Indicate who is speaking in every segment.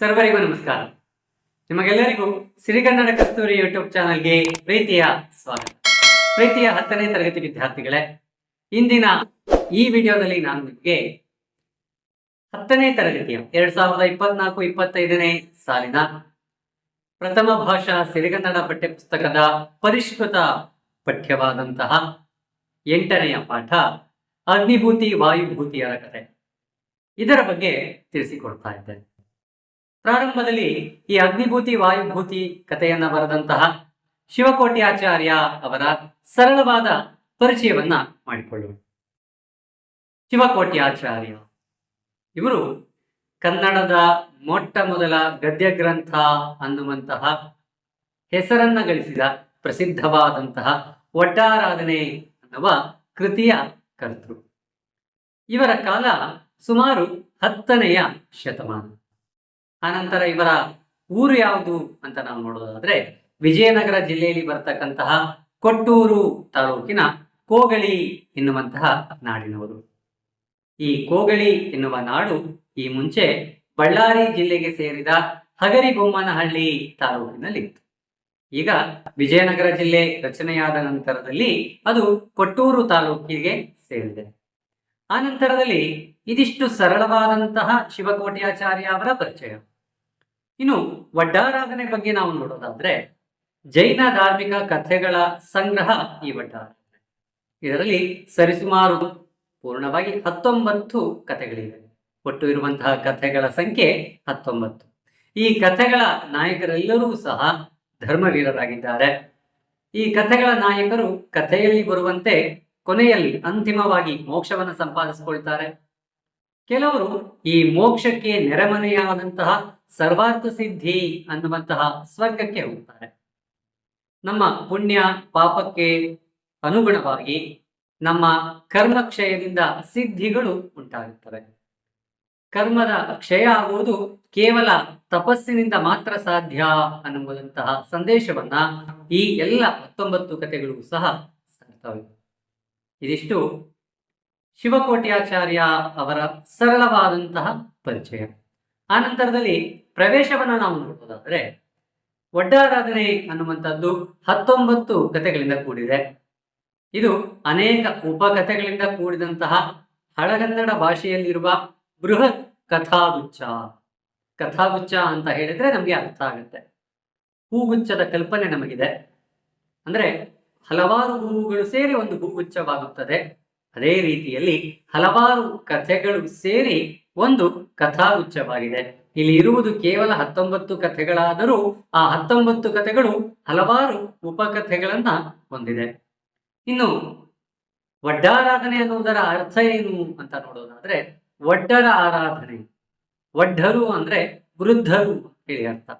Speaker 1: ಸರ್ವರಿಗೂ ನಮಸ್ಕಾರ. ನಿಮಗೆಲ್ಲರಿಗೂ ಸಿರಿಗನ್ನಡ ಕಸ್ತೂರಿ ಯೂಟ್ಯೂಬ್ ಚಾನಲ್ಗೆ ಪ್ರೀತಿಯ ಸ್ವಾಗತ. ಪ್ರೀತಿಯ ಹತ್ತನೇ ತರಗತಿ ವಿದ್ಯಾರ್ಥಿಗಳೇ, ಇಂದಿನ ಈ ವಿಡಿಯೋದಲ್ಲಿ ನಾನು ನಿಮಗೆ ಹತ್ತನೇ ತರಗತಿಯ ಎರಡ್ ಸಾವಿರದ ಇಪ್ಪತ್ನಾಲ್ಕು ಇಪ್ಪತ್ತೈದನೇ ಸಾಲಿನ ಪ್ರಥಮ ಭಾಷಾ ಸಿರಿಗನ್ನಡ ಪಠ್ಯಪುಸ್ತಕದ ಪರಿಷ್ಕೃತ ಪಠ್ಯವಾದಂತಹ ಎಂಟನೆಯ ಪಾಠ, ಅಗ್ನಿಭೂತಿ ವಾಯುಭೂತಿಯರ ಕಥೆ ಇದರ ಬಗ್ಗೆ ತಿಳಿಸಿಕೊಡ್ತಾ ಇದ್ದೇನೆ. ಪ್ರಾರಂಭದಲ್ಲಿ ಈ ಅಗ್ನಿಭೂತಿ, ವಾಯುಭೂತಿ ಕಥೆಯನ್ನ ಬರೆದಂತಹ ಶಿವಕೋಟಿ ಆಚಾರ್ಯ ಅವರ ಸರಳವಾದ ಪರಿಚಯವನ್ನ ಮಾಡಿಕೊಳ್ಳೋಣ. ಶಿವಕೋಟಿ ಆಚಾರ್ಯ ಇವರು ಕನ್ನಡದ ಮೊಟ್ಟ ಮೊದಲ ಗದ್ಯ ಗ್ರಂಥ ಅನ್ನುವಂತಹ ಹೆಸರನ್ನ ಗಳಿಸಿದ ಪ್ರಸಿದ್ಧವಾದಂತಹ ಒಡ್ಡಾರಾಧನೆ ಅನ್ನುವ ಕೃತಿಯ ಕರ್ತೃ. ಇವರ ಕಾಲ ಸುಮಾರು ಹತ್ತನೆಯ ಶತಮಾನ. ಆನಂತರ ಇವರ ಊರು ಯಾವುದು ಅಂತ ನಾವು ನೋಡೋದಾದ್ರೆ ವಿಜಯನಗರ ಜಿಲ್ಲೆಯಲ್ಲಿ ಬರ್ತಕ್ಕಂತಹ ಕೊಟ್ಟೂರು ತಾಲೂಕಿನ ಕೋಗಳಿ ಎನ್ನುವಂತಹ ನಾಡಿನವರು. ಈ ಕೋಗಳಿ ಎನ್ನುವ ನಾಡು ಈ ಮುಂಚೆ ಬಳ್ಳಾರಿ ಜಿಲ್ಲೆಗೆ ಸೇರಿದ ಹಗರಿಬೊಮ್ಮನಹಳ್ಳಿ ತಾಲೂಕಿನಲ್ಲಿತ್ತು. ಈಗ ವಿಜಯನಗರ ಜಿಲ್ಲೆ ರಚನೆಯಾದ ನಂತರದಲ್ಲಿ ಅದು ಕೊಟ್ಟೂರು ತಾಲೂಕಿಗೆ ಸೇರಿದೆ. ಆ ನಂತರದಲ್ಲಿ ಇದಿಷ್ಟು ಸರಳವಾದಂತಹ ಶಿವಕೋಟ್ಯಾಚಾರ್ಯ ಅವರ ಪರಿಚಯ. ಇನ್ನು ವಡ್ಡಾರಾಧನೆ ಬಗ್ಗೆ ನಾವು ನೋಡೋದಾದ್ರೆ ಜೈನ ಧಾರ್ಮಿಕ ಕಥೆಗಳ ಸಂಗ್ರಹ ಈ ವಡ್ಡಾರಾಧನೆ. ಇದರಲ್ಲಿ ಸರಿಸುಮಾರು ಪೂರ್ಣವಾಗಿ ಹತ್ತೊಂಬತ್ತು ಕಥೆಗಳಿವೆ. ಒಟ್ಟು ಇರುವಂತಹ ಕಥೆಗಳ ಸಂಖ್ಯೆ ಹತ್ತೊಂಬತ್ತು. ಈ ಕಥೆಗಳ ನಾಯಕರೆಲ್ಲರೂ ಸಹ ಧರ್ಮವೀರರಾಗಿದ್ದಾರೆ. ಈ ಕಥೆಗಳ ನಾಯಕರು ಕಥೆಯಲ್ಲಿ ಬರುವಂತೆ ಕೊನೆಯಲ್ಲಿ ಅಂತಿಮವಾಗಿ ಮೋಕ್ಷವನ್ನು ಸಂಪಾದಿಸಿಕೊಳ್ತಾರೆ. ಕೆಲವರು ಈ ಮೋಕ್ಷಕ್ಕೆ ನೆರೆಮನೆಯಾದಂತಹ ಸರ್ವಾರ್ಥ ಸಿದ್ಧಿ ಅನ್ನುವಂತಹ ಸ್ವರ್ಗಕ್ಕೆ ಹೋಗ್ತಾರೆ. ನಮ್ಮ ಪುಣ್ಯ ಪಾಪಕ್ಕೆ ಅನುಗುಣವಾಗಿ ನಮ್ಮ ಕರ್ಮ ಕ್ಷಯದಿಂದ ಸಿದ್ಧಿಗಳು ಉಂಟಾಗುತ್ತವೆ. ಕರ್ಮದ ಕ್ಷಯ ಆಗುವುದು ಕೇವಲ ತಪಸ್ಸಿನಿಂದ ಮಾತ್ರ ಸಾಧ್ಯ ಅನ್ನುವಂತಹ ಸಂದೇಶವನ್ನ ಈ ಎಲ್ಲ ಹತ್ತೊಂಬತ್ತು ಕಥೆಗಳು ಸಹ ಸಾರ್ತವೆ ಇದಿಷ್ಟು ಶಿವಕೋಟ್ಯಾಚಾರ್ಯ ಅವರ ಸರಳವಾದಂತಹ ಪರಿಚಯ. ಆ ನಂತರದಲ್ಲಿ ಪ್ರವೇಶವನ್ನ ನಾವು ನೋಡೋದಾದ್ರೆ ಒಡ್ಡಾರಾಧನೆ ಅನ್ನುವಂಥದ್ದು ಹತ್ತೊಂಬತ್ತು ಕಥೆಗಳಿಂದ ಕೂಡಿದೆ. ಇದು ಅನೇಕ ಉಪಕಥೆಗಳಿಂದ ಕೂಡಿದಂತಹ ಹಳಗನ್ನಡ ಭಾಷೆಯಲ್ಲಿರುವ ಬೃಹತ್ ಕಥಾಗುಚ್ಛ. ಕಥಾಗುಚ್ಛ ಅಂತ ಹೇಳಿದ್ರೆ ನಮಗೆ ಅರ್ಥ ಆಗುತ್ತೆ. ಹೂಗುಚ್ಛದ ಕಲ್ಪನೆ ನಮಗಿದೆ. ಅಂದ್ರೆ ಹಲವಾರು ಹೂವುಗಳು ಸೇರಿ ಒಂದು ಹೂಗುಚ್ಛವಾಗುತ್ತದೆ. ಅದೇ ರೀತಿಯಲ್ಲಿ ಹಲವಾರು ಕಥೆಗಳು ಸೇರಿ ಒಂದು ಕಥಾಗುಚ್ಛವಾಗಿದೆ. ಇಲ್ಲಿ ಇರುವುದು ಕೇವಲ ಹತ್ತೊಂಬತ್ತು ಕಥೆಗಳಾದರೂ ಆ ಹತ್ತೊಂಬತ್ತು ಕಥೆಗಳು ಹಲವಾರು ಉಪಕಥೆಗಳನ್ನ ಹೊಂದಿದೆ. ಇನ್ನು ವಡ್ಡಾರಾಧನೆ ಅನ್ನುವುದರ ಅರ್ಥ ಏನು ಅಂತ ನೋಡೋದಾದ್ರೆ ವಡ್ಡರ ಆರಾಧನೆ. ವಡ್ಡರು ಅಂದ್ರೆ ವೃದ್ಧರು ಹೇಳಿ ಅರ್ಥ.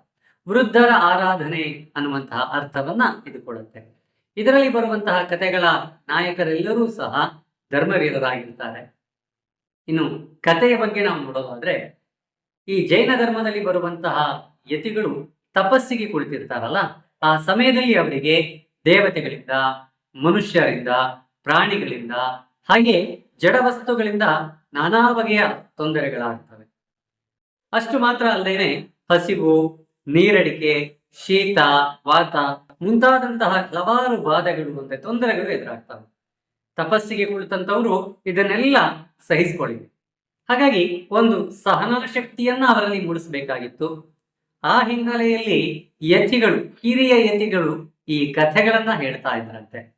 Speaker 1: ವೃದ್ಧರ ಆರಾಧನೆ ಅನ್ನುವಂತಹ ಅರ್ಥವನ್ನ ಇದು ಕೊಡುತ್ತೆ. ಇದರಲ್ಲಿ ಬರುವಂತಹ ಕಥೆಗಳ ನಾಯಕರೆಲ್ಲರೂ ಸಹ ಧರ್ಮವೀರರಾಗಿರ್ತಾರೆ. ಇನ್ನು ಕಥೆಯ ಬಗ್ಗೆ ನಾವು ನೋಡೋದಾದ್ರೆ ಈ ಜೈನ ಧರ್ಮದಲ್ಲಿ ಬರುವಂತಹ ಯತಿಗಳು ತಪಸ್ಸಿಗೆ ಕುಳಿತಿರ್ತಾರಲ್ಲ, ಆ ಸಮಯದಲ್ಲಿ ಅವರಿಗೆ ದೇವತೆಗಳಿಂದ, ಮನುಷ್ಯರಿಂದ, ಪ್ರಾಣಿಗಳಿಂದ, ಹಾಗೆ ಜಡ ವಸ್ತುಗಳಿಂದ ನಾನಾ ಬಗೆಯ ತೊಂದರೆಗಳಾಗ್ತವೆ. ಅಷ್ಟು ಮಾತ್ರ ಅಲ್ಲದೇನೆ ಹಸಿವು, ನೀರಡಿಕೆ, ಶೀತ, ವಾತ ಮುಂತಾದಂತಹ ಹಲವಾರು ಬಾಧೆಗಳು ಮತ್ತೆ ತೊಂದರೆಗಳು ಎದುರಾಗ್ತವೆ. ತಪಸ್ಸಿಗೆ ಕುಳಿತಂತವರು ಇದನ್ನೆಲ್ಲ ಸಹಿಸಿಕೊಳ್ಳಿ. ಹಾಗಾಗಿ ಒಂದು ಸಹನ ಶಕ್ತಿಯನ್ನ ಅವರಲ್ಲಿ ಮೂಡಿಸಬೇಕಾಗಿತ್ತು. ಆ ಹಿನ್ನೆಲೆಯಲ್ಲಿ ಯತಿಗಳು, ಹಿರಿಯ ಯತಿಗಳು ಈ ಕಥೆಗಳನ್ನ ಹೇಳ್ತಾ ಇದ್ರಂತೆ.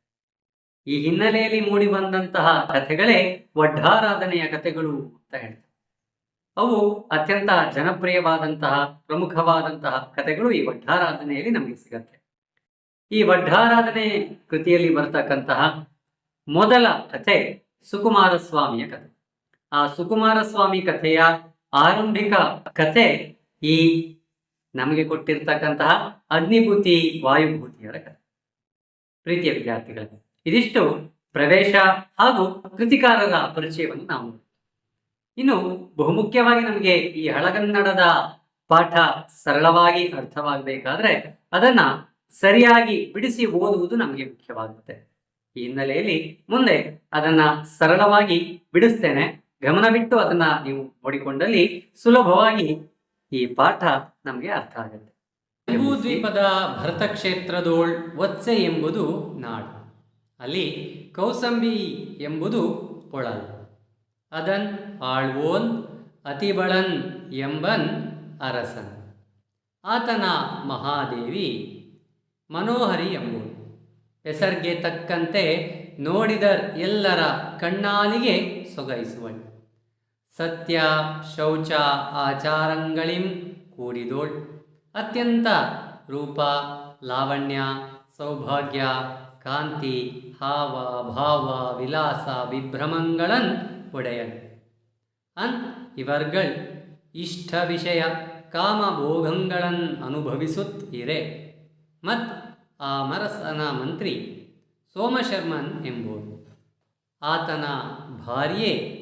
Speaker 1: ಈ ಹಿನ್ನೆಲೆಯಲ್ಲಿ ಮೂಡಿ ಬಂದಂತಹ ಕಥೆಗಳೇ ಒಡ್ಡಾರಾಧನೆಯ ಕಥೆಗಳು ಅಂತ ಹೇಳ್ತಾರೆ. ಅವು ಅತ್ಯಂತ ಜನಪ್ರಿಯವಾದಂತಹ, ಪ್ರಮುಖವಾದಂತಹ ಕಥೆಗಳು ಈ ವಡ್ಡಾರಾಧನೆಯಲ್ಲಿ ನಮಗೆ ಸಿಗತ್ತೆ. ಈ ವಡ್ಡಾರಾಧನೆ ಕೃತಿಯಲ್ಲಿ ಬರ್ತಕ್ಕಂತಹ ಮೊದಲ ಕಥೆ ಸುಕುಮಾರ ಸ್ವಾಮಿಯ ಕಥೆ. ಆ ಸುಕುಮಾರ ಸ್ವಾಮಿ ಕಥೆಯ ಆರಂಭಿಕ ಕಥೆ ಈ ನಮಗೆ ಕೊಟ್ಟಿರ್ತಕ್ಕಂತಹ ಅಗ್ನಿಭೂತಿ ವಾಯುಭೂತಿಯರ ಕಥೆ. ಪ್ರೀತಿಯ ವಿದ್ಯಾರ್ಥಿಗಳ, ಇದಿಷ್ಟು ಪ್ರವೇಶ ಹಾಗೂ ಕೃತಿಕಾರರ ಪರಿಚಯವನ್ನು ನಾವು. ಇನ್ನು ಬಹುಮುಖ್ಯವಾಗಿ ನಮಗೆ ಈ ಹಳಗನ್ನಡದ ಪಾಠ ಸರಳವಾಗಿ ಅರ್ಥವಾಗಬೇಕಾದ್ರೆ ಅದನ್ನ ಸರಿಯಾಗಿ ಬಿಡಿಸಿ ಓದುವುದು ನಮಗೆ ಮುಖ್ಯವಾಗುತ್ತೆ. ಈ ಹಿನ್ನೆಲೆಯಲ್ಲಿ ಮುಂದೆ ಅದನ್ನ ಸರಳವಾಗಿ ಬಿಡಿಸ್ತೇನೆ. ಗಮನವಿಟ್ಟು ಅದನ್ನ ನೀವು ನೋಡಿಕೊಂಡಲ್ಲಿ ಸುಲಭವಾಗಿ ಈ ಪಾಠ ನಮಗೆ ಅರ್ಥ ಆಗುತ್ತೆ. ಜಂಬೂ ದ್ವೀಪದ ಭರತ ಕ್ಷೇತ್ರದೋಳ್ ವತ್ಸೆ ಎಂಬುದು ನಾಡು. ಅಲ್ಲಿ ಕೌಸಂಬಿ ಎಂಬುದು ಪೊಳಲ್. ಅದನ್ ಆಳ್ವೋನ್, ಅತಿಬಳನ್ ಎಂಬನ್ ಅರಸನ್. ಆತನ ಮಹಾದೇವಿ ಮನೋಹರಿ ಎಂಬುದು. ಹೆಸರ್ಗೆ ತಕ್ಕಂತೆ ನೋಡಿದ ಎಲ್ಲರ ಕಣ್ಣಾಲಿಗೆ ಸೊಗೈಸುವಳು ಸತ್ಯ, ಶೌಚ, ಆಚಾರಂಗಳಿಂ ಕೂಡಿದೋಳ್. ಅತ್ಯಂತ ರೂಪ, ಲಾವಣ್ಯ, ಸೌಭಾಗ್ಯ, ಕಾಂತಿ, ಹಾವ, ಭಾವ, ವಿಲಾಸ, ವಿಭ್ರಮಗಳನ್ ಒಡೆಯನ್. ಅನ್ ಇವರ್ಗಳ್ ಇಷ್ಟ ವಿಷಯ ಕಾಮಭೋಗಗಳನ್ ಅನುಭವಿಸುತ್ ಇರೆ. ಮತ್ ಆ ಮರಸನ ಮಂತ್ರಿ ಸೋಮಶರ್ಮನ್ ಎಂಬುದು ಆತನ ಭಾರ್ಯೆ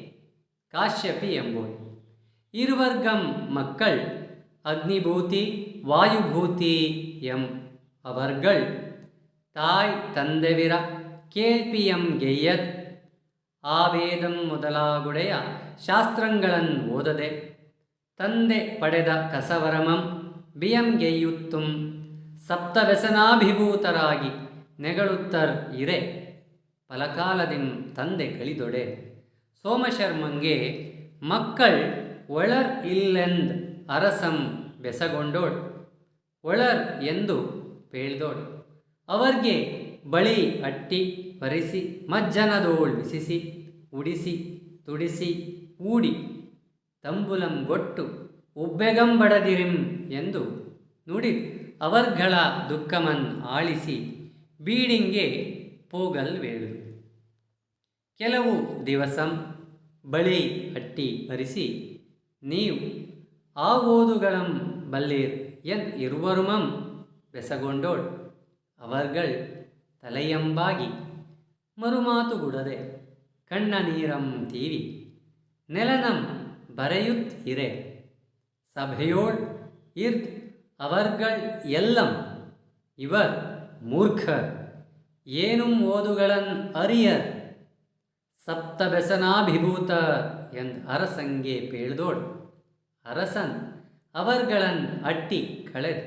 Speaker 1: ಕಾಶ್ಯಪಿ ಎಂಬುದು ಇರುವರ್ಗಂ ಮಕ್ಕಳ್, ಅಗ್ನಿಭೂತಿ, ವಾಯುಭೂತಿ ಎಂ ಅವರ್ಗಳ್. ತಾಯ್ ತಂದೆವಿರ ಕೇಳ್ಪಿ ಎಂ ಗೆಯ್ಯತ್ ಆವೇದಂ ಮೊದಲಾಗುಡೆಯ ಶಾಸ್ತ್ರಗಳನ್ನು ಓದದೆ, ತಂದೆ ಪಡೆದ ಕಸವರಮಂ ಬಿಯಂ ಗೆಯ್ಯುತ್ತುಂ. ಸಪ್ತವ್ಯಸನಾಭಿಭೂತರಾಗಿ ನೆಗಳುತ್ತರ್ ಇರೆ ಫಲಕಾಲದಿಂ ತಂದೆ ಕಲಿದೊಡೆ. ಸೋಮಶರ್ಮಂಗೆ ಮಕ್ಕಳ್ ಒಳರ್ ಇಲ್ಲೆಂದ್ ಅರಸಂ ಬೆಸಗೊಂಡೋಳ್. ಒಳರ್ ಎಂದು ಪೇಳ್ದೋಡ್ ಅವರ್ಗೆ ಬಳಿ ಅಟ್ಟಿ ವರಿಸಿ ಮಜ್ಜನದೋಳ್ ಬಿಸಿಸಿ ಉಡಿಸಿ, ತುಡಿಸಿ, ಊಡಿ, ತಂಬುಲಂ ಗೊಟ್ಟು ಉಬ್ಬೆಗಂಬಡದಿರಿಂ ಎಂದು ನುಡಿ ಅವರ್ಗಳ ದುಃಖಮನ್ ಆಳಿಸಿ ಬೀಡಿಂಗೆ ಪೋಗಲ್ ವೇಳು ಕೆಲವು ದಿವಸಂ ಬಳಿ ಅಟ್ಟಿ ಬರಿಸಿ ನೀವು ಆ ಓದುಗಳಂ ಬಲ್ಲೀರ್ ಎನ್ ಇರುವರುಮಂ ಬೆಸಗೊಂಡೋಳ್, ಅವರ್ಗಳ್ ತಲೆಯಂಬಾಗಿ ಮರುಮಾತುಗುಡದೆ ಕಣ್ಣ ನೀರಂ ತೀವಿ, ನೆಲನಂ ಬರೆಯುತ್ ಇರೆ, ಸಭೆಯೋಳ್ ಇರ್ತ್ ಅವರ್ಗಳ್ ಎಲ್ಲಂ ಇವರ್ ಮೂರ್ಖ, ಏನುಂ ಓದುಗಳನ್ ಅರಿಯರ್ ಸಪ್ತವ್ಯಸನಾಭಿಭೂತ ಎಂದ್ ಅರಸಂಗೆ ಪೇಳ್ದೋಳ್ ಅರಸನ್ ಅವರ್ಗಳನ್ ಅಟ್ಟಿ ಕಳೆದ್.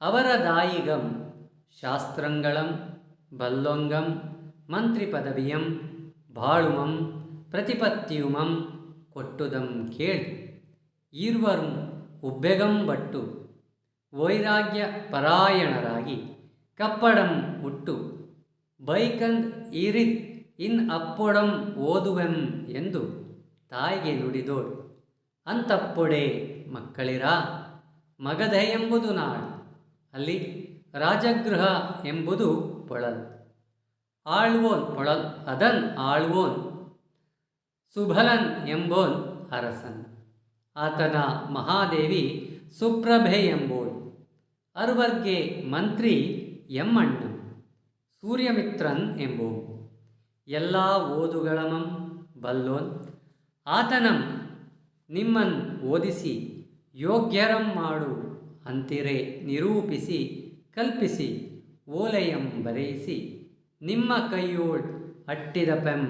Speaker 1: ಅವರ ದಾಯಿಗಂ ಶಾಸ್ತ್ರಂಗಳಂ, ಬಲ್ಲೊಂಗಂ ಮಂತ್ರಿ ಪದವಿಯಂ ಬಾಳುಮಂ ಪ್ರತಿಪತ್ಯುಮಂ ಕೊಟ್ಟುದಂ ಕೇಳಿ. ಈರ್ವರುಂ ಉಬ್ಬೆಗಂ ಬಟ್ಟು ವೈರಾಗ್ಯ ಪರಾಯಣರಾಗಿ ಕಪ್ಪಡಂ ಉಟ್ಟು ಬೈಕಂದ್ ಈರಿದ್ ಇನ್ ಅಪ್ಪೊಡಂ ಓದುವೆಂ ಎಂದು ತಾಯಿಗೆ ನುಡಿದೋಳು ಅಂತಪ್ಪೊಡೆ ಮಕ್ಕಳಿರ? ಮಗಧ ಎಂಬುದು ನಾಡು. ಅಲ್ಲಿ ರಾಜಗೃಹ ಎಂಬುದು ಪೊಳಲ್. ಆಳ್ವೋನ್ ಪೊಳಲ್ ಅದನ್ ಆಳ್ವೋನ್. ಸುಭಲನ್ ಎಂಬೋನ್ ಅರಸನ್. ಆತನ ಮಹಾದೇವಿ ಸುಪ್ರಭೆ ಎಂಬೋನ್. ಅರ್ವರ್ಗೆ ಮಂತ್ರಿ ಎಮ್ಮಣ್ಣ ಸೂರ್ಯಮಿತ್ರನ್ ಎಂಬೋ ಎಲ್ಲ ಓದುಗಳಮಂ ಬಲ್ಲೋನ್. ಆತನಂ ನಿಮ್ಮನ್ ಓದಿಸಿ ಯೋಗ್ಯರಂ ಮಾಡು ಅಂತಿರೆ ನಿರೂಪಿಸಿ ಕಲ್ಪಿಸಿ ಓಲೆಯಂ ಬರೆಯಿಸಿ ನಿಮ್ಮ ಕೈಯೋಳ್ ಅಟ್ಟಿದ ಪೆಂ.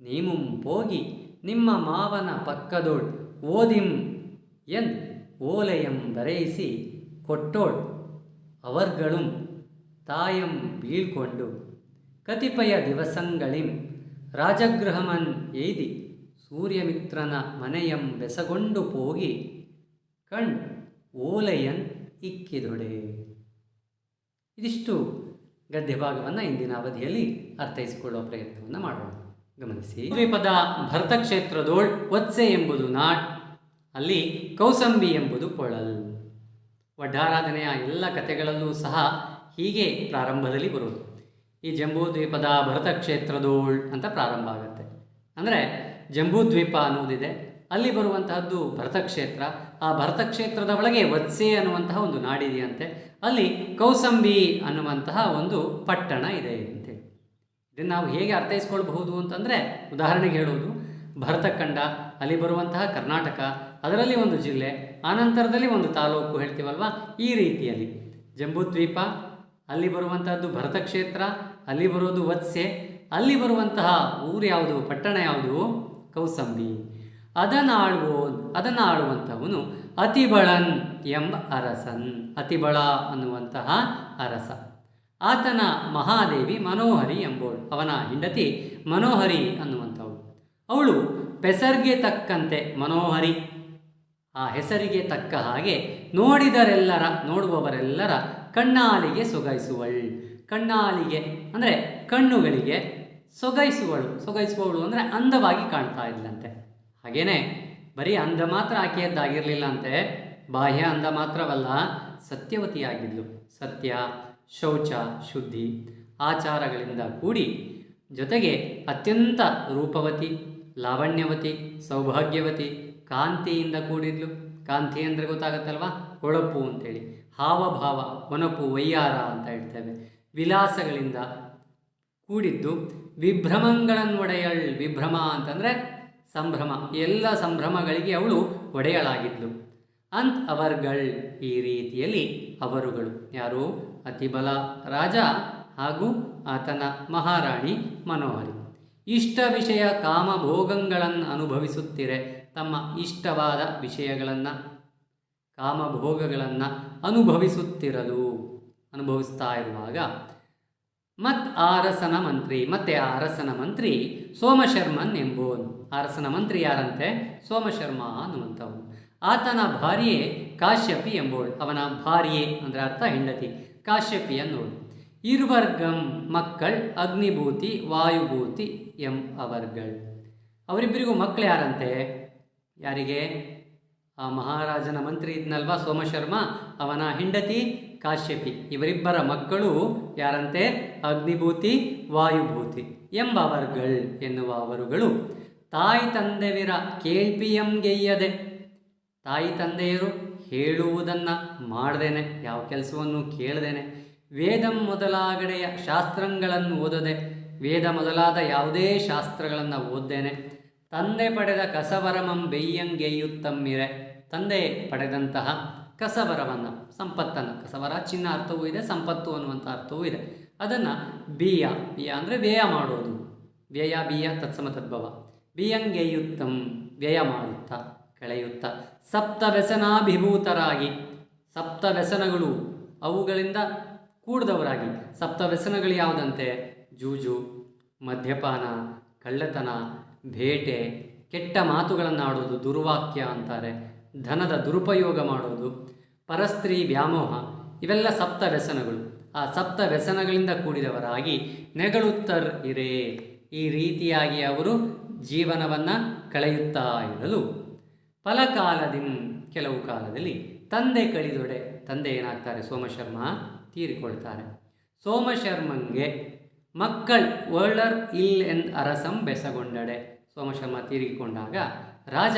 Speaker 1: ನೀಮುಂ ಹೋಗಿ ನಿಮ್ಮ ಮಾವನ ಪಕ್ಕದೋಳ್ ಓದಿಂ ಎನ್ ಓಲೆಯಂ ಬರೆಯಿಸಿ ಕೊಟ್ಟೋಳ್. ಅವರ್ಗಳು ತಾಯಂ ಬೀಳ್ಕೊಂಡು ಕತಿಪಯ ದಿವಸಂಗಳಿಂ. ರಾಜಗೃಹಮನ್ ಎಯ್ದಿ ಸೂರ್ಯಮಿತ್ರನ ಮನೆಯಂ ಬೆಸಗೊಂಡು ಹೋಗಿ ಕಣ್ ಓಲೆಯನ್ ಇಕ್ಕಿದೊಡೆ. ಇದಿಷ್ಟು ಗದ್ಯಭಾಗವನ್ನು ಇಂದಿನ ಅವಧಿಯಲ್ಲಿ ಅರ್ಥೈಸಿಕೊಳ್ಳುವ ಪ್ರಯತ್ನವನ್ನು ಮಾಡೋಣ. ಗಮನಿಸಿ. ದ್ವೀಪದ ಭರ್ತಕ್ಷೇತ್ರದೋಳ್ ಒತ್ಸೆ ಎಂಬುದು ನಾಟ್ ಅಲ್ಲಿ ಕೌಸಂಬಿ ಎಂಬುದು ಕೊಳಲ್ ವಡ್ಡಾರಾಧನೆಯ ಎಲ್ಲ ಕಥೆಗಳಲ್ಲೂ ಸಹ ಹೀಗೆ ಪ್ರಾರಂಭದಲ್ಲಿ ಬರುವುದು. ಈ ಜಂಬೂದ್ವೀಪದ ಭರತ ಕ್ಷೇತ್ರದೋಳ್ ಅಂತ ಪ್ರಾರಂಭ ಆಗುತ್ತೆ. ಅಂದರೆ ಜಂಬೂ ದ್ವೀಪ ಅನ್ನುವುದಿದೆ ಅಲ್ಲಿ ಬರುವಂತಹದ್ದು ಭರತಕ್ಷೇತ್ರ. ಆ ಭರತಕ್ಷೇತ್ರದ ಒಳಗೆ ವತ್ಸೆ ಅನ್ನುವಂತಹ ಒಂದು ನಾಡಿದೆಯಂತೆ. ಅಲ್ಲಿ ಕೌಸಂಬಿ ಅನ್ನುವಂತಹ ಒಂದು ಪಟ್ಟಣ ಇದೆ ಅಂತೇಳಿ ಇದನ್ನು ನಾವು ಹೇಗೆ ಅರ್ಥೈಸ್ಕೊಳ್ಬಹುದು ಅಂತಂದರೆ ಉದಾಹರಣೆಗೆ ಹೇಳೋದು. ಭರತಖಂಡ, ಅಲ್ಲಿ ಬರುವಂತಹ ಕರ್ನಾಟಕ, ಅದರಲ್ಲಿ ಒಂದು ಜಿಲ್ಲೆ ಆನಂತರದಲ್ಲಿ ಒಂದು ತಾಲೂಕು ಹೇಳ್ತೀವಲ್ವ? ಈ ರೀತಿಯಲ್ಲಿ. ಜಂಬೂದ್ವೀಪ, ಅಲ್ಲಿ ಬರುವಂತಹದ್ದು ಭರತ ಕ್ಷೇತ್ರ ಅಲ್ಲಿ ಬರೋದು ವತ್ಸೆ ಅಲ್ಲಿ ಬರುವಂತಹ ಊರು ಯಾವುದು? ಪಟ್ಟಣ ಯಾವುದು? ಕೌಸಂಬಿ. ಅದನ್ನು ಆಳುವ ಅದನ್ನು ಆಳುವಂಥವನು ಅತಿಬಳನ್ ಎಂಬ ಅರಸನ್. ಅತಿಬಳ ಅನ್ನುವಂತಹ ಅರಸ. ಆತನ ಮಹಾದೇವಿ ಮನೋಹರಿ ಎಂಬೋ ಅವನ ಹೆಂಡತಿ ಮನೋಹರಿ ಅನ್ನುವಂಥವಳು. ಅವಳು ಪೆಸರ್ಗೆ ತಕ್ಕಂತೆ ಮನೋಹರಿ. ಆ ಹೆಸರಿಗೆ ತಕ್ಕ ಹಾಗೆ ನೋಡಿದರೆಲ್ಲರ, ನೋಡುವವರೆಲ್ಲರ ಕಣ್ಣಾಲಿಗೆ ಸೊಗೈಸುವಳು. ಕಣ್ಣಾಲಿಗೆ ಅಂದರೆ ಕಣ್ಣುಗಳಿಗೆ ಸೊಗೈಸುವಳು. ಸೊಗೈಸುವವಳು ಅಂದರೆ ಅಂದವಾಗಿ ಕಾಣ್ತಾ ಇದ್ಲಂತೆ. ಹಾಗೇನೆ, ಬರೀ ಅಂದ ಮಾತ್ರ ಆಕೆಯದ್ದಾಗಿರಲಿಲ್ಲ ಅಂತೆ ಬಾಹ್ಯ ಅಂದ ಮಾತ್ರವಲ್ಲ, ಸತ್ಯವತಿಯಾಗಿದ್ಲು. ಸತ್ಯ, ಶೌಚ, ಶುದ್ಧಿ, ಆಚಾರಗಳಿಂದ ಕೂಡಿ ಜೊತೆಗೆ ಅತ್ಯಂತ ರೂಪವತಿ, ಲಾವಣ್ಯವತಿ, ಸೌಭಾಗ್ಯವತಿ, ಕಾಂತಿಯಿಂದ ಕೂಡಿದ್ಲು. ಕಾಂತಿ ಅಂದರೆ ಗೊತ್ತಾಗತ್ತಲ್ವಾ? ಹೊಳಪು ಅಂತೇಳಿ. ಹಾವಭಾವ, ಒನಪು ವಯ್ಯಾರ ಅಂತ ಹೇಳ್ತೇವೆ. ವಿಲಾಸಗಳಿಂದ ಕೂಡಿದ್ದು ವಿಭ್ರಮಗಳನ್ನೊಡೆಯಳ್ ವಿಭ್ರಮ ಅಂತಂದರೆ ಸಂಭ್ರಮ. ಎಲ್ಲ ಸಂಭ್ರಮಗಳಿಗೆ ಅವಳು ಒಡೆಯಳಾಗಿದ್ಲು. ಅಂತ್ ಅವರ್ಗಳ್ ಈ ರೀತಿಯಲ್ಲಿ ಅವರುಗಳು. ಯಾರು? ಅತಿಬಲ ರಾಜ ಹಾಗೂ ಆತನ ಮಹಾರಾಣಿ ಮನೋಹರಿ. ಇಷ್ಟ ವಿಷಯ ಕಾಮಭೋಗಗಳನ್ನು ಅನುಭವಿಸುತ್ತಿರೆ, ತಮ್ಮ ಇಷ್ಟವಾದ ವಿಷಯಗಳನ್ನು, ಕಾಮಭೋಗಗಳನ್ನು ಅನುಭವಿಸುತ್ತಿರಲು ಅನುಭವಿಸ್ತಾ ಇರುವಾಗ. ಮತ್ ಅರಸನ ಮಂತ್ರಿ, ಮತ್ತೆ ಆ ಅರಸನ ಮಂತ್ರಿ ಸೋಮಶರ್ಮನ್ ಎಂಬುವನು. ಅರಸನ ಮಂತ್ರಿ ಯಾರಂತೆ? ಸೋಮಶರ್ಮ ಅನ್ನುವಂಥವನು. ಆತನ ಭಾರ್ಯೆ ಕಾಶ್ಯಪಿ ಎಂಬುವಳು. ಅವನ ಭಾರ್ಯೆ ಅಂದರೆ ಅರ್ಥ ಹೆಂಡತಿ, ಕಾಶ್ಯಪಿ ಅನ್ನೋಳು ಇರ್ವರ್ಗಂ ಮಕ್ಕಳ್ ಅಗ್ನಿಭೂತಿ, ವಾಯುಭೂತಿ ಎಂ ಅವರ್ಗಳ್. ಅವರಿಬ್ಬರಿಗೂ ಮಕ್ಕಳು ಯಾರಂತೆ? ಯಾರಿಗೆ? ಆ ಮಹಾರಾಜನ ಮಂತ್ರಿ ಇದ್ನಲ್ವಾ ಸೋಮಶರ್ಮ? ಅವನ ಹೆಂಡತಿ ಕಾಶ್ಯಪಿ. ಇವರಿಬ್ಬರ ಮಕ್ಕಳು ಯಾರಂತೆ? ಅಗ್ನಿಭೂತಿ, ವಾಯುಭೂತಿ ಎಂಬವರ್ಗಳ್ ಎನ್ನುವ ಅವರುಗಳು. ತಾಯಿ ತಂದೆವಿರ ಕೇಳ್ಪಿಯಂಗೆಯ್ಯದೆ ತಾಯಿ ತಂದೆಯರು ಹೇಳುವುದನ್ನು ಮಾಡ್ದೇನೆ, ಯಾವ ಕೆಲಸವನ್ನು ಕೇಳದೇನೆ. ವೇದಂ ಮೊದಲಾಗಡೆಯ ಶಾಸ್ತ್ರಗಳನ್ನು ಓದದೆ, ವೇದ ಮೊದಲಾದ ಯಾವುದೇ ಶಾಸ್ತ್ರಗಳನ್ನು ಓದ್ದೇನೆ. ತಂದೆ ಪಡೆದ ಕಸವರಮಂ ಬೆಯ್ಯಂಗೆಯ್ಯುತ್ತಮ್ಮಿರೆ ತಂದೆ ಪಡೆದಂತಹ ಕಸವರವನ್ನು, ಸಂಪತ್ತನ್ನು. ಕಸವರ ಚಿನ್ನ ಅರ್ಥವೂ ಇದೆ, ಸಂಪತ್ತು ಅನ್ನುವಂಥ ಅರ್ಥವೂ ಇದೆ. ಅದನ್ನು ಬಿಯ ಬಿಯ ಅಂದರೆ ವ್ಯಯ ಮಾಡೋದು. ವ್ಯಯ, ಬಿಯ, ತತ್ಸಮ, ತದ್ಭವ. ಬಿಯಂಗೆಯುತ್ತಂ, ವ್ಯಯ ಮಾಡುತ್ತಾ, ಕಳೆಯುತ್ತಾ. ಸಪ್ತ ವ್ಯಸನಾಭಿಭೂತರಾಗಿ ಸಪ್ತ ವ್ಯಸನಗಳು ಅವುಗಳಿಂದ ಕೂಡಿದವರಾಗಿ. ಸಪ್ತ ವ್ಯಸನಗಳು ಯಾವುದಂತೆ? ಜೂಜು, ಮದ್ಯಪಾನ, ಕಳ್ಳತನ, ಬೇಟೆ, ಕೆಟ್ಟ ಮಾತುಗಳನ್ನು ಆಡೋದು ದುರ್ವಾಕ್ಯ ಅಂತಾರೆ. ಧನದ ದುರುಪಯೋಗ ಮಾಡೋದು ಪರಸ್ತ್ರೀ ವ್ಯಾಮೋಹ, ಇವೆಲ್ಲ ಸಪ್ತ ವ್ಯಸನಗಳು. ಆ ಸಪ್ತ ವ್ಯಸನಗಳಿಂದ ಕೂಡಿದವರಾಗಿ ನೆಗಳುತ್ತರ್ ಇರೇ. ಈ ರೀತಿಯಾಗಿ ಅವರು ಜೀವನವನ್ನು ಕಳೆಯುತ್ತಾ ಇರಲು. ಫಲಕಾಲದಿಂ ಕೆಲವು ಕಾಲದಲ್ಲಿ ತಂದೆ ಕಳಿದೊಡೆ ತಂದೆ ಏನಾಗ್ತಾರೆ? ಸೋಮಶರ್ಮ ತೀರಿಕೊಳ್ತಾರೆ. ಸೋಮಶರ್ಮಂಗೆ ಮಕ್ಕಳ್ ವರ್ಲ್ಡರ್ ಇಲ್ ಎಂದ್ ಅರಸಂ ಬೆಸಗೊಂಡಡೆ. ಸೋಮಶರ್ಮ ತೀರಿಕೊಂಡಾಗ ರಾಜ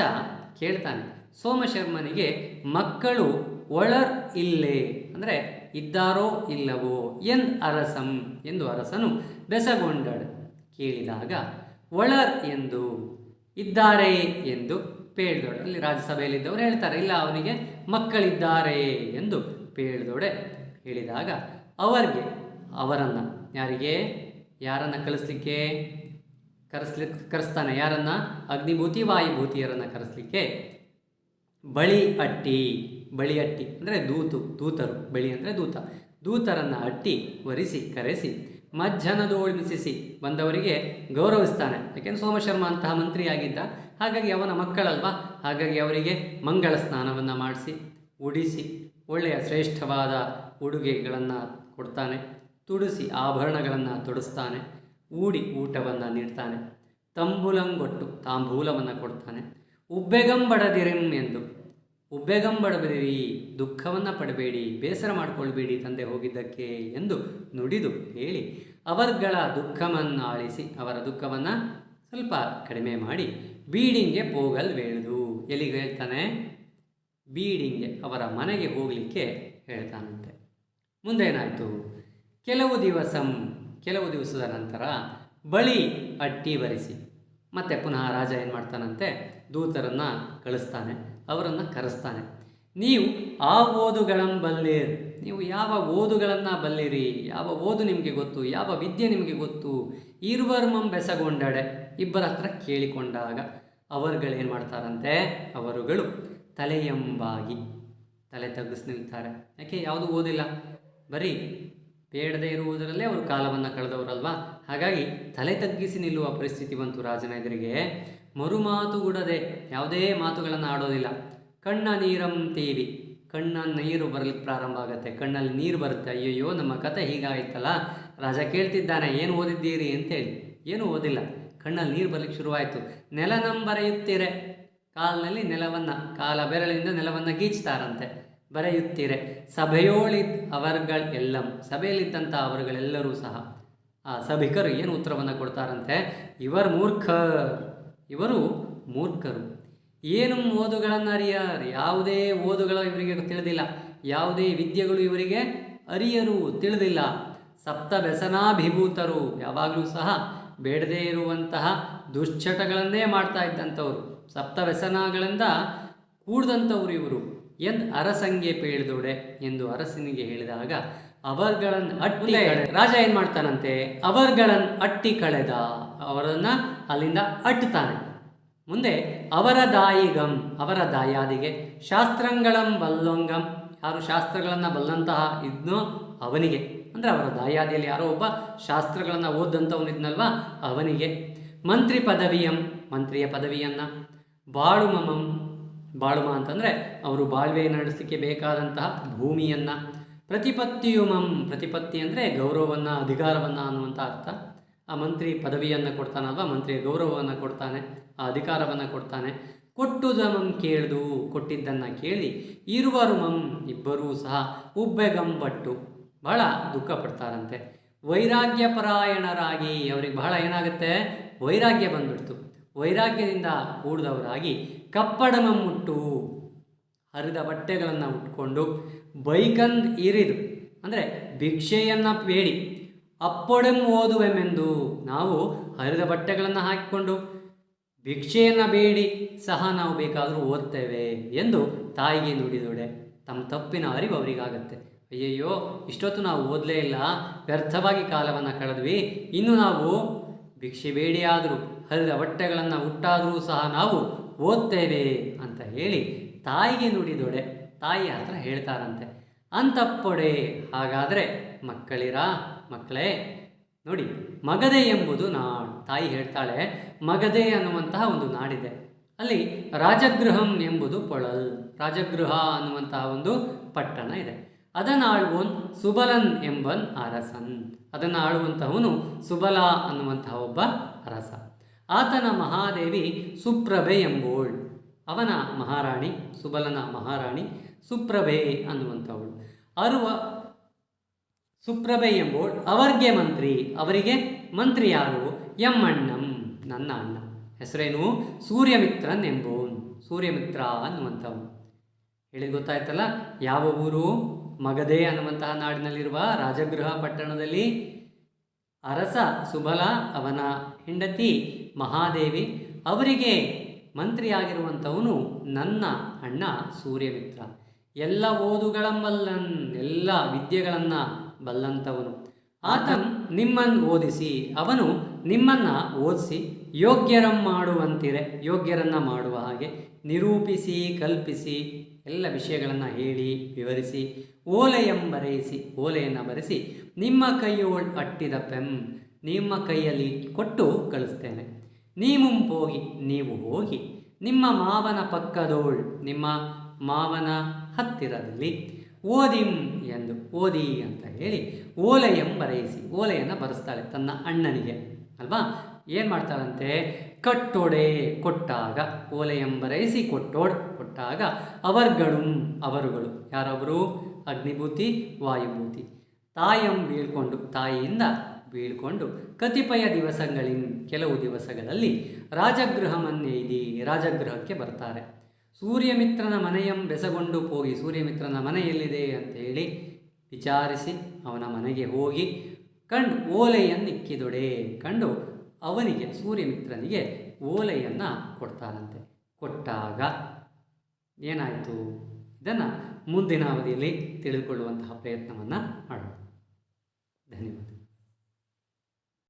Speaker 1: ಕೇಳ್ತಾನೆ ಸೋಮಶರ್ಮನಿಗೆ ಮಕ್ಕಳು ಒಳರ್ ಇಲ್ಲೇ. ಅಂದರೆ ಇದ್ದಾರೋ ಇಲ್ಲವೋ ಎನ್ ಅರಸಂ ಎಂದು ಅರಸನು ಬೆಸಗೊಂಡಳು. ಕೇಳಿದಾಗ ಒಳರ್ ಎಂದು, ಇದ್ದಾರೆ ಎಂದು ಪೇಳ್ದೊಡೆ. ಅಲ್ಲಿ ರಾಜ್ಯಸಭೆಯಲ್ಲಿದ್ದವರು ಹೇಳ್ತಾರೆ, ಇಲ್ಲ, ಅವನಿಗೆ ಮಕ್ಕಳಿದ್ದಾರೆ ಎಂದು ಪೇಳ್ದೊಡೆ ಹೇಳಿದಾಗ ಅವರಿಗೆ, ಅವರನ್ನು ಯಾರಿಗೆ? ಯಾರನ್ನು ಕಳಿಸ್ಲಿಕ್ಕೆ ಕರೆಸ್ಲಿಕ್ಕೆ ಕರೆಸ್ತಾನೆ ಯಾರನ್ನು? ಅಗ್ನಿಭೂತಿ, ವಾಯುಭೂತಿಯರನ್ನು ಕರೆಸ್ಲಿಕ್ಕೆ? ಬಳಿ ಅಟ್ಟಿ ಬಳಿ ಅಟ್ಟಿ ಅಂದರೆ ದೂತು, ದೂತರು. ಬಳಿ ಅಂದರೆ ದೂತ. ದೂತರನ್ನು ಅಟ್ಟಿ, ವರಿಸಿ, ಕರೆಸಿ ಮಜ್ಜನದೋಳಿಸಿಸಿ ಬಂದವರಿಗೆ ಗೌರವಿಸ್ತಾನೆ. ಯಾಕೆಂದ್ರೆ ಸೋಮಶರ್ಮ ಅಂತಹ ಮಂತ್ರಿಯಾಗಿದ್ದ. ಹಾಗಾಗಿ ಅವನ ಮಕ್ಕಳಲ್ವಾ? ಹಾಗಾಗಿ ಅವರಿಗೆ ಮಂಗಳ ಸ್ನಾನವನ್ನು ಮಾಡಿಸಿ, ಉಡಿಸಿ, ಒಳ್ಳೆಯ ಶ್ರೇಷ್ಠವಾದ ಉಡುಗೆಗಳನ್ನು ಕೊಡ್ತಾನೆ. ತುಡಿಸಿ ಆಭರಣಗಳನ್ನು ತೊಡಿಸ್ತಾನೆ. ಊಡಿ ಊಟವನ್ನು ನೀಡ್ತಾನೆ. ತಂಬುಲಂಗೊಟ್ಟು ತಾಂಬೂಲವನ್ನು ಕೊಡ್ತಾನೆ. ಉಬ್ಬೆಗಂಬಡದಿರಿಂ ಎಂದು ಉಬ್ಬೆಗಂಬಡಬೇಡಿ ದುಃಖವನ್ನು ಪಡಬೇಡಿ, ಬೇಸರ ಮಾಡಿಕೊಳ್ಬೇಡಿ ತಂದೆ ಹೋಗಿದ್ದಕ್ಕೆ ಎಂದು ನುಡಿದು ಹೇಳಿ ಅವರ್ಗಳ ದುಃಖವನ್ನು ಆಳಿಸಿ ಅವರ ದುಃಖವನ್ನು ಸ್ವಲ್ಪ ಕಡಿಮೆ ಮಾಡಿ ಬೀಡಿಂಗೆ ಪೋಗಲ್ ವೇಳ್ದು. ಎಲ್ಲಿಗೆ ಹೇಳ್ತಾನೆ? ಬೀಡಿಂಗೆ ಅವರ ಮನೆಗೆ ಹೋಗಲಿಕ್ಕೆ ಹೇಳ್ತಾನಂತೆ. ಮುಂದೇನಾಯಿತು? ಕೆಲವು ದಿವಸಂ, ಕೆಲವು ದಿವಸದ ನಂತರ ಬಳಿ ಅಟ್ಟಿ ಬರಿಸಿ. ಮತ್ತೆ ಪುನಃ ರಾಜ ಏನು ಮಾಡ್ತಾನಂತೆ? ದೂತರನ್ನು ಕಳಿಸ್ತಾನೆ, ಅವರನ್ನು ಕರೆಸ್ತಾನೆ. ನೀವು ಆ ಓದುಗಳನ್ನು ಬಲ್ಲಿರ್ ನೀವು ಯಾವ ಓದುಗಳನ್ನು ಬಲ್ಲಿರಿ, ಯಾವ ಓದು ನಿಮಗೆ ಗೊತ್ತು, ಯಾವ ವಿದ್ಯೆ ನಿಮಗೆ ಗೊತ್ತು ಇರುವರ್ಮಂ ಬೆಸಗೊಂಡಡೆ ಇಬ್ಬರ ಹತ್ರ ಕೇಳಿಕೊಂಡಾಗ ಅವರುಗಳೇನು ಮಾಡ್ತಾರಂತೆ? ಅವರುಗಳು ತಲೆಯಂಬಾಗಿ, ತಲೆ ತಗ್ಗಿಸಿ ನಿಲ್ತಾರೆ. ಯಾಕೆ? ಯಾವುದು ಓದಿಲ್ಲ. ಬರೀ ಬೇಡದೇ ಇರುವುದರಲ್ಲೇ ಅವರು ಕಾಲವನ್ನು ಕಳೆದವರಲ್ವಾ? ಹಾಗಾಗಿ ತಲೆ ತಗ್ಗಿಸಿ ನಿಲ್ಲುವ ಪರಿಸ್ಥಿತಿ ಬಂತು ರಾಜನ ಎದುರಿಗೆ ಮರುಮಾತುಗುಡದೆ ಯಾವುದೇ ಮಾತುಗಳನ್ನು ಆಡೋದಿಲ್ಲ. ಕಣ್ಣ ನೀರಂ ತೀವಿ. ಕಣ್ಣ ನೀರು ಬರಲಿಕ್ಕೆ ಪ್ರಾರಂಭ ಆಗುತ್ತೆ. ಕಣ್ಣಲ್ಲಿ ನೀರು ಬರುತ್ತೆ. ಅಯ್ಯಯ್ಯೋ, ನಮ್ಮ ಕತೆ ಹೀಗಾಯ್ತಲ್ಲ. ರಾಜ ಕೇಳ್ತಿದ್ದಾನೆ, ಏನು ಓದಿದ್ದೀರಿ? ಅಂತೇಳಿ. ಏನು ಓದಿಲ್ಲ. ಕಣ್ಣಲ್ಲಿ ನೀರು ಬರಲಿಕ್ಕೆ ಶುರುವಾಯಿತು. ನೆಲ ಬರೆಯುತ್ತೀರೆ. ಕಾಲಿನಲ್ಲಿ ನೆಲವನ್ನು, ಕಾಲ ಬೆರಳಿಂದ ನೆಲವನ್ನು ಗೀಚ್ತಾರಂತೆ. ಬರೆಯುತ್ತೀರೆ. ಸಭೆಯೋಳಿದ್ ಅವರ್ಗಳ್ ಎಲ್ಲಂ. ಸಭೆಯಲ್ಲಿದ್ದಂಥ ಅವರುಗಳೆಲ್ಲರೂ ಸಹ. ಆ ಸಭಿಕರು ಏನು ಉತ್ತರವನ್ನು ಕೊಡ್ತಾರಂತೆ? ಇವರು ಮೂರ್ಖ, ಇವರು ಮೂರ್ಖರು. ಏನು ಓದುಗಳನ್ನು ಅರಿಯರು ಯಾವುದೇ ಓದುಗಳ ಇವರಿಗೆ ತಿಳಿದಿಲ್ಲ. ಯಾವುದೇ ವಿದ್ಯೆಗಳು ಇವರಿಗೆ ಅರಿಯರು ತಿಳಿದಿಲ್ಲ. ಸಪ್ತ ವ್ಯಸನಾಭಿಭೂತರು ಯಾವಾಗಲೂ ಸಹ ಬೇಡದೇ ಇರುವಂತಹ ದುಶ್ಚಟಗಳನ್ನೇ ಮಾಡ್ತಾ ಇದ್ದಂಥವ್ರು. ಸಪ್ತ ವ್ಯಸನಗಳಿಂದ ಕೂಡ್ದಂಥವ್ರು ಇವರು. ಎಂದು ಅರಸಂಗೆ ಪೇಳಿದೋಡೆ ಎಂದು ಅರಸನಿಗೆ ಹೇಳಿದಾಗ ಅವರ್ಗಳನ್ನು ಅಟ್ಟಿ ರಾಜ ಏನು ಮಾಡ್ತಾನಂತೆ? ಅವರ್ಗಳನ್ನು ಅಟ್ಟಿ ಕಳೆದ ಅವರನ್ನ ಅಲ್ಲಿಂದ ಅಟ್ಟುತ್ತಾನೆ ಮುಂದೆ ಅವರ ದಾಯಿಗಂ ಅವರ ದಾಯಾದಿಗೆ ಶಾಸ್ತ್ರಂಗಳಂ ಬಲ್ಲೊಂಗಂ. ಯಾರು ಶಾಸ್ತ್ರಗಳನ್ನು ಬಲ್ಲಂತಹ ಇದ್ನೋ ಅವನಿಗೆ. ಅಂದರೆ ಅವರ ದಾಯಾದಿಯಲ್ಲಿ ಯಾರೋ ಒಬ್ಬ ಶಾಸ್ತ್ರಗಳನ್ನು ಓದಂತವನಿದ್ನಲ್ವಾ ಅವನಿಗೆ. ಮಂತ್ರಿ ಪದವಿಯಂ ಮಂತ್ರಿಯ ಪದವಿಯನ್ನು. ಬಾಳುಮಮಂ ಬಾಳುಮ ಅಂತಂದರೆ ಅವರು ಬಾಳ್ವೆ ನಡೆಸಲಿಕ್ಕೆ ಬೇಕಾದಂತಹ ಭೂಮಿಯನ್ನು. ಪ್ರತಿಪತ್ತಿಯುಮಂ ಪ್ರತಿಪತ್ತಿ ಅಂದರೆ ಗೌರವವನ್ನು, ಅಧಿಕಾರವನ್ನು ಅನ್ನುವಂಥ ಅರ್ಥ. ಆ ಮಂತ್ರಿ ಪದವಿಯನ್ನು ಕೊಡ್ತಾನಲ್ವ? ಮಂತ್ರಿಯ ಗೌರವವನ್ನು ಕೊಡ್ತಾನೆ, ಆ ಅಧಿಕಾರವನ್ನು ಕೊಡ್ತಾನೆ. ಕೊಟ್ಟುದಮಂ ಕೇಳ್ದು, ಕೊಟ್ಟಿದ್ದನ್ನು ಕೇಳಿ ಇರುವರು ಮಂ, ಇಬ್ಬರೂ ಸಹ ಉಬ್ಬೆಗಂಬಟ್ಟು ಬಹಳ ದುಃಖ ಪಡ್ತಾರಂತೆ. ವೈರಾಗ್ಯ ಪರಾಯಣರಾಗಿ ಅವ್ರಿಗೆ ಬಹಳ ಏನಾಗುತ್ತೆ? ವೈರಾಗ್ಯ ಬಂದ್ಬಿಡ್ತು. ವೈರಾಗ್ಯದಿಂದ ಕೂಡಿದವರಾಗಿ ಕಪ್ಪಡಮಂ ಮುಟ್ಟು ಹರಿದ ಬಟ್ಟೆಗಳನ್ನು ಉಟ್ಕೊಂಡು ಬೈಕಂದ್ ಇರಿದು ಅಂದರೆ ಭಿಕ್ಷೆಯನ್ನು ಬೇಡಿ. ಅಪ್ಪೊಡೆಂ ಓದುವೆಮೆಂದು ನಾವು ಹರಿದ ಬಟ್ಟೆಗಳನ್ನು ಹಾಕಿಕೊಂಡು ಭಿಕ್ಷೆಯನ್ನು ಬೇಡಿ, ಸಹ ನಾವು ಬೇಕಾದರೂ ಓದ್ತೇವೆ ಎಂದು ತಾಯಿಗೆ ನುಡಿದೊಡೆ. ತಮ್ಮ ತಪ್ಪಿನ ಅರಿವು ಅವರಿಗಾಗತ್ತೆ. ಅಯ್ಯಯ್ಯೋ, ಇಷ್ಟೊತ್ತು ನಾವು ಓದಲೇ ಇಲ್ಲ. ವ್ಯರ್ಥವಾಗಿ ಕಾಲವನ್ನು ಕಳೆದ್ವಿ. ಇನ್ನು ನಾವು ಭಿಕ್ಷೆ ಬೇಡಿ ಆದರೂ, ಹರಿದ ಬಟ್ಟೆಗಳನ್ನು ಉಟ್ಟಾದರೂ ಸಹ ನಾವು ಓದ್ತೇವೆ ಅಂತ ಹೇಳಿ ತಾಯಿಗೆ ನುಡಿದೊಡೆ. ತಾಯಿ ಹತ್ರ ಹೇಳ್ತಾರಂತೆ. ಅಂತಪ್ಪೊಡೆ, ಹಾಗಾದರೆ ಮಕ್ಕಳಿರಾ? ಮಕ್ಕಳೇ, ನೋಡಿ, ಮಗದೆ ಎಂಬುದು ನಾಡು. ತಾಯಿ ಹೇಳ್ತಾಳೆ, ಮಗದೆ ಅನ್ನುವಂತಹ ಒಂದು ನಾಡಿದೆ. ಅಲ್ಲಿ ರಾಜಗೃಹಂ ಎಂಬುದು ಪೊಳಲ್. ರಾಜಗೃಹ ಅನ್ನುವಂತಹ ಒಂದು ಪಟ್ಟಣ ಇದೆ. ಅದನ್ನು ಆಳುವನ್ ಸುಬಲನ್ ಎಂಬನ್ ಅರಸನ್. ಅದನ್ನು ಆಳುವಂತಹವನು ಸುಬಲ ಅನ್ನುವಂತಹ ಒಬ್ಬ ಅರಸ. ಆತನ ಮಹಾದೇವಿ ಸುಪ್ರಭೆ ಎಂಬೋಳ್. ಅವನ ಮಹಾರಾಣಿ, ಸುಬಲನ ಮಹಾರಾಣಿ ಸುಪ್ರಭೆ ಅನ್ನುವಂಥವಳು. ಅರುವ ಸುಪ್ರಭೆ ಎಂಬೋಳು ಅವರಿಗೆ ಮಂತ್ರಿ ಅವರಿಗೆ ಮಂತ್ರಿ ಯಾರು? ಎಮ್ಮಣ್ಣಂ, ನನ್ನ ಅಣ್ಣ. ಹೆಸರೇನು? ಸೂರ್ಯಮಿತ್ರನ್ ಎಂಬೋನ್ ಸೂರ್ಯಮಿತ್ರ ಅನ್ನುವಂಥವನು. ಹೇಳಿದ್ ಗೊತ್ತಾಯ್ತಲ್ಲ? ಯಾವ ಊರು? ಮಗದೆ ಅನ್ನುವಂತಹ ನಾಡಿನಲ್ಲಿರುವ ರಾಜಗೃಹ ಪಟ್ಟಣದಲ್ಲಿ. ಅರಸ, ಸುಬಲ, ಅವನ ಹೆಂಡತಿ ಮಹಾದೇವಿ, ಅವರಿಗೆ ಮಂತ್ರಿಯಾಗಿರುವಂಥವನು ನನ್ನ ಅಣ್ಣ ಸೂರ್ಯಮಿತ್ರ. ಎಲ್ಲ ಓದುಗಳ ಬಲ್ಲನ್ ಎಲ್ಲ ವಿದ್ಯೆಗಳನ್ನು ಬಲ್ಲಂಥವನು ಆತನು ನಿಮ್ಮನ್ನು ಓದಿಸಿ, ಅವನು ನಿಮ್ಮನ್ನು ಓದಿಸಿ ಯೋಗ್ಯರಂ ಮಾಡುವಂತಿರೆ, ಯೋಗ್ಯರನ್ನು ಮಾಡುವ ಹಾಗೆ ನಿರೂಪಿಸಿ, ಕಲ್ಪಿಸಿ, ಎಲ್ಲ ವಿಷಯಗಳನ್ನು ಹೇಳಿ, ವಿವರಿಸಿ, ಓಲೆಯಂ ಬರೆಯಿಸಿ, ಓಲೆಯನ್ನು ಬರೆಸಿ ನಿಮ್ಮ ಕೈಯು ಅಟ್ಟಿದ ಪೆಂ ನಿಮ್ಮ ಕೈಯಲ್ಲಿ ಕೊಟ್ಟು ಕಳಿಸ್ತೇನೆ. ಹೋಗಿ ನೀವು ಹೋಗಿ, ನಿಮ್ಮ ಮಾವನ ಪಕ್ಕದೋಳ್, ನಿಮ್ಮ ಮಾವನ ಹತ್ತಿರದಲ್ಲಿ ಓದಿಂ ಎಂದು ಓದಿ ಅಂತ ಹೇಳಿ ಓಲೆಯಂ ಬರೆಯಿಸಿ, ಓಲೆಯನ್ನು ಬರೆಸ್ತಾಳೆ ತನ್ನ ಅಣ್ಣನಿಗೆ, ಅಲ್ವಾ? ಏನು ಮಾಡ್ತಾಳಂತೆ? ಕಟ್ಟೊಡೆ ಕೊಟ್ಟಾಗ, ಓಲೆಯಂ ಬರೆಯಿಸಿ ಕೊಟ್ಟೋಡ್ ಕೊಟ್ಟಾಗ ಅವರ್ಗಳು ಅವರುಗಳು. ಯಾರೊಬ್ಬರು ಅಗ್ನಿಭೂತಿ, ವಾಯುಭೂತಿ. ತಾಯಂ ಬೀಳ್ಕೊಂಡು, ತಾಯಿಯಿಂದ ಬೀಳ್ಕೊಂಡು ಕತಿಪಯ ದಿವಸಗಳಿನ್ ಕೆಲವು ದಿವಸಗಳಲ್ಲಿ ರಾಜಗೃಹಮನ್ನೇದಿ ರಾಜಗೃಹಕ್ಕೆ ಬರ್ತಾರೆ. ಸೂರ್ಯಮಿತ್ರನ ಮನೆಯಂ ಬೆಸಗೊಂಡು ಹೋಗಿ, ಸೂರ್ಯಮಿತ್ರನ ಮನೆ ಎಲ್ಲಿದೆ ಅಂತ ಹೇಳಿ ವಿಚಾರಿಸಿ ಅವನ ಮನೆಗೆ ಹೋಗಿ, ಕಂಡು ಓಲೆಯನ್ನು ಇಕ್ಕಿದೊಡೆ, ಕಂಡು ಅವನಿಗೆ, ಸೂರ್ಯಮಿತ್ರನಿಗೆ ಓಲೆಯನ್ನು ಕೊಡ್ತಾನಂತೆ. ಕೊಟ್ಟಾಗ ಏನಾಯಿತು? ಇದನ್ನು ಮುಂದಿನ ಅವಧಿಯಲ್ಲಿ ತಿಳಿದುಕೊಳ್ಳುವಂತಹ ಪ್ರಯತ್ನವನ್ನು ಮಾಡೋಣ. ಧನ್ಯವಾದ